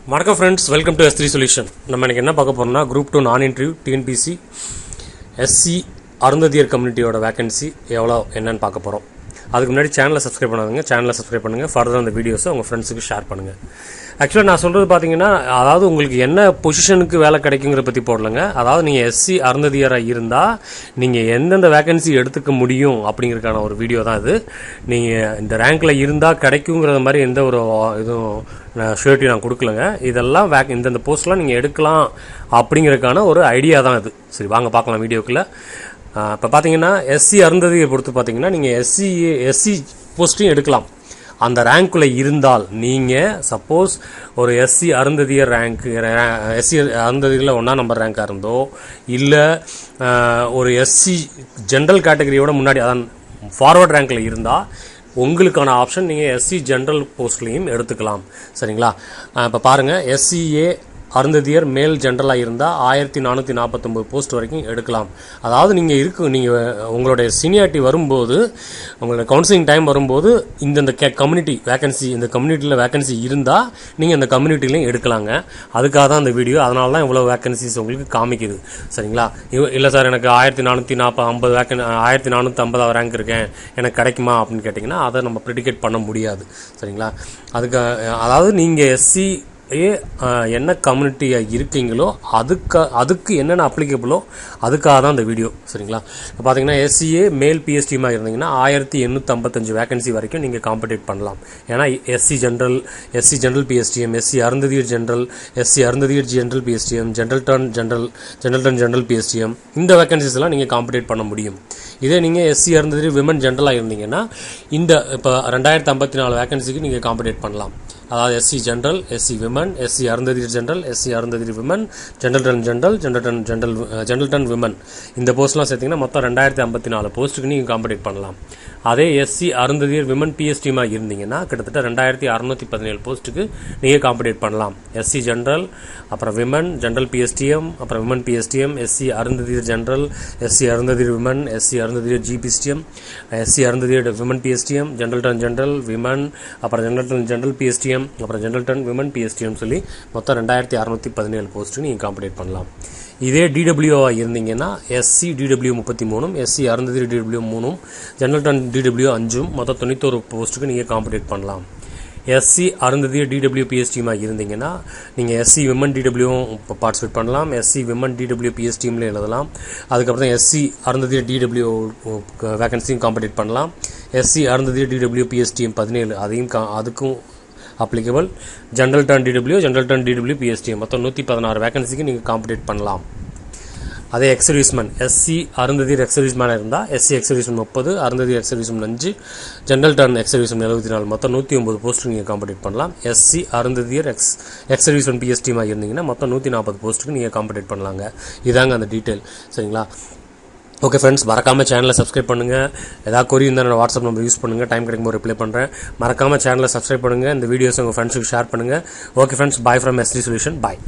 வணக்கம் friends welcome to S three solution நம்ம எனக்கு என்ன பார்க்க போகிறோம்னா குரூப் டூ நான் இன்டர்வியூ டிஎன்பிசி எஸ்சி அருந்ததியர் கம்யூனிட்டியோட வேக்கன்சி எவ்வளோ என்னன்னு பார்க்க போகிறோம் அதுக்கு முன்னாடி சேனலை சப்ஸ்கிரைப் பண்ணாதுங்க. சேனலை சப்ஸ்கிரைப் பண்ணுங்கள் ஃபர்தர் அந்த வீடியோஸை உங்கள் ஃப்ரெண்ட்ஸுக்கு ஷேர் பண்ணுங்கள் ஆக்சுவலாக நான் சொல்கிறது பார்த்தீங்கன்னா அதாவது உங்களுக்கு என்ன பொசிஷனுக்கு வேலை கிடைக்குங்கிற பற்றி போடலங்க. அதாவது நீங்கள் எஸ்சி அருந்ததியராக இருந்தால் நீங்கள் எந்தெந்த வேகன்சி எடுத்துக்க முடியும் அப்படிங்கிறதுக்கான ஒரு வீடியோ தான் இது. நீங்கள் இந்த ரேங்க்கில் இருந்தால் கிடைக்குங்கிறத மாதிரி எந்த ஒரு இதுவும் ஷூரிட்டி நான் கொடுக்கலங்க. இதெல்லாம் வேக் இந்தந்த போஸ்ட்லாம் நீங்கள் எடுக்கலாம் அப்படிங்கிறதுக்கான ஒரு ஐடியா தான் இது. சரி வாங்க பார்க்கலாம் வீடியோக்குள்ளே. இப்போ பார்த்தீங்கன்னா எஸ்சி அருந்ததியை பொறுத்து பார்த்தீங்கன்னா நீங்கள் எஸ்சி எஸ்சி போஸ்ட்டையும் எடுக்கலாம். அந்த ரேங்க்குள்ளே இருந்தால் நீங்கள் சப்போஸ் ஒரு எஸ்சி அருந்ததியர் ரேங்க் எஸ்சி அருந்ததியில் ஒன்றா நம்பர் ரேங்காக இருந்தோ இல்லை ஒரு எஸ்சி ஜென்ரல் கேட்டகரியோட முன்னாடி அதான் ஃபார்வர்ட் ரேங்க்கில் இருந்தால் உங்களுக்கான ஆப்ஷன் நீங்கள் எஸ்சி ஜென்ரல் போஸ்ட்லேயும் எடுத்துக்கலாம். சரிங்களா? இப்போ பாருங்கள் எஸ்சிஏ அருந்ததியர் மேல் ஜென்ரலாக இருந்தால் ஆயிரத்தி நானூற்றி நாற்பத்தொம்பது போஸ்ட் வரைக்கும் எடுக்கலாம். அதாவது நீங்கள் இருக்கு நீங்கள் உங்களுடைய சீனியாரிட்டி வரும்போது உங்களோட கவுன்சிலிங் டைம் வரும்போது இந்தந்த கே கம்யூனிட்டி வேகன்சி இந்த கம்யூனிட்டியில் வேகன்சி இருந்தால் நீங்கள் அந்த கம்யூனிட்டிலையும் எடுக்கலாங்க. அதுக்காக தான் அந்த வீடியோ அதனால தான் இவ்வளோ வேகன்சிஸ் உங்களுக்கு காமிக்குது. சரிங்களா? இல்லை சார் எனக்கு ஆயிரத்தி நானூற்றி நாற்பது ஐம்பது வேக்கன் ஆயிரத்தி நானூற்றி ஐம்பதாவது ரேங்க் இருக்கேன். எனக்கு கிடைக்குமா அப்படின்னு கேட்டிங்கன்னா அதை நம்ம ப்ரிடிகேட் பண்ண முடியாது. சரிங்களா? அதுக்கு அதாவது நீங்கள் எஸ்சி என்ன கம்யூனிட்டியாக இருக்கீங்களோ அதுக்கு அதுக்கு என்னென்ன அப்ளிகபிளோ அதுக்காக தான் இந்த வீடியோ சரிங்களா? இப்போ பார்த்தீங்கன்னா எஸ்சிஏ மேல் பிஎஸ்டிமாக இருந்தீங்கன்னா ஆயிரத்தி எண்ணூற்றம்பத்தஞ்சு வேகன்சி வரைக்கும் நீங்கள் காம்படேட் பண்ணலாம். ஏன்னா SC general SC general PSTM SC Arunthathiyar general SC Arunthathiyar general PSTM general turn general general turn general PSTM இந்த வேகன்சிஸ் எல்லாம் நீங்கள் காம்படேட் பண்ண முடியும். இதே நீங்கள் எஸ்சி அருந்ததியர் விமன் ஜென்ரலாக இருந்தீங்கன்னா இந்த இப்போ ரெண்டாயிரத்தி ஐம்பத்தி நாலு வேகன்சிக்கு நீங்கள் காம்படேட் பண்ணலாம். அதாவது SC general SC women SC Arunthathiyar general SC Arunthathiyar women general turn general general turn general general turn women இந்த போஸ்ட்லாம் சேர்த்திங்கன்னா மொத்தம் ரெண்டாயிரத்தி ஐம்பத்தி நாலு போஸ்ட்டுக்கு நீங்கள் காம்படேட் பண்ணலாம். அதே எஸ்சி அருந்ததியர் விமன் பிஎஸ்டியுமா இருந்தீங்கன்னா கிட்டத்தட்ட ரெண்டாயிரத்தி அறுநூத்தி பதினேழு போஸ்ட்டுக்கு நீங்கள் காம்படேட் பண்ணலாம். எஸ்சி ஜென்ரல் அப்புறம் விமன் ஜென்ரல் பிஎஸ்டிஎம் அப்புறம் women PSTM SC Arunthathiyar general SC Arunthathiyar women SC Arunthathiyar GPSTM SC Arunthathiyar women PSTM general turn general women அப்புறம் ஜென்ரல் டன் ஜென்ரல் பிஎஸ்டிஎம் அப்புறம் ஜென்ரல் டன் விமன் பிஎஸ்டிஎம் சொல்லி மொத்தம் ரெண்டாயிரத்தி அறுநூத்தி பதினேழு post நீங்கள் compete பண்ணலாம். இதே டிடபிள்யூவாக இருந்தீங்கன்னா எஸ்சி டிடபிள்யூ முப்பத்தி மூணும் எஸ்சி அருந்ததி டிடபிள்யூ மூணும் ஜென்ரல் டன் டிடபிள்யூ அஞ்சும் மொத்தம் தொண்ணூத்தோரு போஸ்ட்டுக்கு நீங்கள் காம்படேட் பண்ணலாம். எஸ்சி அருந்ததி டிடபிள்யூ பிஎஸ்டிமாக இருந்தீங்கன்னா நீங்கள் எஸ்சி விமன் டிடபிள்யூவும் பார்ட்டிசிபேட் பண்ணலாம். எஸ்சி விமன் டிடபிள்யூ பிஎஸ்டிஎம்ல எழுதலாம். அதுக்கப்புறம் எஸ்சி அருந்ததி டிடபிள்யூ வேகன்சியும் காம்படேட் பண்ணலாம். எஸ்சி அருந்ததி டிடபிள்யூ பிஎஸ்டியும் பதினேழு அதையும் கா அதுக்கும் applicable general turn DW general turn DW பிஎஸ்டியும் மொத்தம் நூற்றி பதினாறு வேகன்சிக்கு நீங்கள் காம்படேட் பண்ணலாம். அதே எக்ஸர்வீஸ்மேன் எஸ்சி அருந்ததியர் எக்ஸர்வீஸ்மேனாக இருந்தால் எஸ்சி எக்ஸர்வீஸ்மேன் முப்பது அருந்ததியர் எக்ஸர்வீஸ்மேன் அஞ்சு ஜென்ரல் டர்ன் எக்ஸர்வீஸ்மேன் எழுபத்தி நாலு மொத்தம் நூற்றி ஒம்பது போஸ்ட் நீங்கள் காம்படேட் பண்ணலாம் எஸ்சி அருந்ததியர் எக்ஸ் எக்ஸர்வீஸ்மேன் பிஎஸ்டிமாக இருந்தீங்கன்னா மொத்தம் நூற்றி நாற்பது போஸ்ட்டுக்கு நீங்கள் காம்படேட் பண்ணலாங்க. இதாங்க அந்த டீட்டெயில் சரிங்களா? ஓகே ஃப்ரெண்ட்ஸ் மறக்காமல் சேனலை சப்ஸ்கிரைப் பண்ணுங்கள் ஏதாவது கொரி இருந்தால் நான் வாட்ஸ்அப் நம்பர் யூஸ் பண்ணுங்கள் டைம் கிடைக்கும்போது ரிப்ளை பண்ணுறேன் மறக்காமல் சேனலை சப்ஸ்கிரைப் பண்ணுங்கள் இந்த வீடியோஸ் உங்கள் ஃப்ரெண்ட்ஸுக்கு ஷேர் பண்ணுங்கள் okay friends bye from ST solution bye